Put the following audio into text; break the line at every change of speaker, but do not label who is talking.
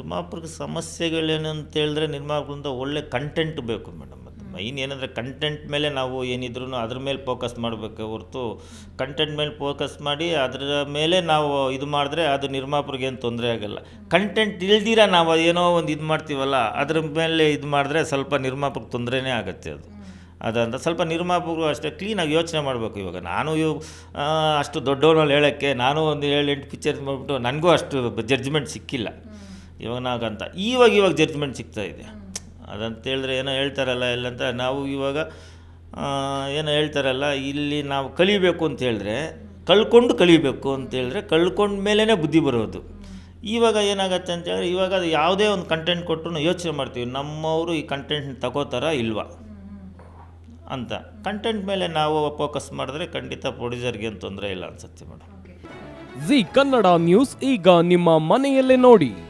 ನಿರ್ಮಾಪಕ ಸಮಸ್ಯೆಗಳೇನಂತ ಅಂತ ಹೇಳಿದ್ರೆ ನಿರ್ಮಾಪಕರಿಂದ ಒಳ್ಳೆ ಕಂಟೆಂಟ್ ಬೇಕು ಮೇಡಮ್. ಅದು ಮೈನ್ ಏನಂದರೆ ಕಂಟೆಂಟ್ ಮೇಲೆ ನಾವು ಏನಿದ್ರು ಅದ್ರ ಮೇಲೆ ಫೋಕಸ್ ಮಾಡಬೇಕು ಹೊರತು ಕಂಟೆಂಟ್ ಮೇಲೆ ಫೋಕಸ್ ಮಾಡಿ ಅದರ ಮೇಲೆ ನಾವು ಇದು ಮಾಡಿದ್ರೆ ಅದು ನಿರ್ಮಾಪರಿಗೆ ಏನು ತೊಂದರೆ ಆಗಲ್ಲ. ಕಂಟೆಂಟ್ ಇಲ್ದಿರ ನಾವು ಏನೋ ಒಂದು ಇದು ಮಾಡ್ತೀವಲ್ಲ ಅದ್ರ ಮೇಲೆ ಇದು ಮಾಡಿದ್ರೆ ಸ್ವಲ್ಪ ನಿರ್ಮಾಪಕ ತೊಂದರೆನೇ ಆಗುತ್ತೆ ಅದು. ಅದಂತ ಸ್ವಲ್ಪ ನಿರ್ಮಾಪಕರು ಅಷ್ಟೇ ಕ್ಲೀನಾಗಿ ಯೋಚನೆ ಮಾಡಬೇಕು ಇವಾಗ. ನಾನು ಇವು ಅಷ್ಟು ದೊಡ್ಡವನಲ್ಲಿ ಹೇಳೋಕ್ಕೆ ನಾನು ಒಂದು ಏಳು ಎಂಟು ಪಿಕ್ಚರ್ ಮಾಡಿಬಿಟ್ಟು ನನಗೂ ಅಷ್ಟು ಜಡ್ಜ್ಮೆಂಟ್ ಸಿಕ್ಕಿಲ್ಲ. ಇವಾಗ ನಾಗಂತ ಇವಾಗ ಇವಾಗ ಜಡ್ಜ್ಮೆಂಟ್ ಸಿಗ್ತಾ ಇದೆ. ಅದಂತ ಹೇಳಿದ್ರೆ ಏನೋ ಹೇಳ್ತಾರಲ್ಲ ಇಲ್ಲಂತ ನಾವು ಇವಾಗ ಏನೋ ಹೇಳ್ತಾರಲ್ಲ, ಇಲ್ಲಿ ನಾವು ಕಲಿಬೇಕು ಅಂತ ಹೇಳಿದ್ರೆ, ಕಳ್ಕೊಂಡು ಕಲಿಬೇಕು ಅಂತ ಹೇಳಿದ್ರೆ ಕಳ್ಕೊಂಡ ಮೇಲೇ ಬುದ್ಧಿ ಬರೋದು. ಇವಾಗ ಏನಾಗತ್ತೆ ಅಂತೇಳಿದ್ರೆ ಇವಾಗ ಅದು ಯಾವುದೇ ಒಂದು ಕಂಟೆಂಟ್ ಕೊಟ್ಟರು ಯೋಚನೆ ಮಾಡ್ತೀವಿ. ನಮ್ಮವರು ಈ ಕಂಟೆಂಟ್ ತಗೋತಾರ ಇಲ್ವಾ? ಅಂತ. ಕಂಟೆಂಟ್ ಮೇಲೆ ನಾವು ಫೋಕಸ್ ಮಾಡಿದ್ರೆ ಖಂಡಿತ ಪ್ರೊಡ್ಯೂಸರ್ಗೆ ತೊಂದರೆ ಇಲ್ಲ ಅನ್ಸುತ್ತೆ ಮೇಡಮ್.
ಜಿ ಕನ್ನಡ ನ್ಯೂಸ್ ಈಗ ನಿಮ್ಮ ಮನೆಯಲ್ಲೇ ನೋಡಿ.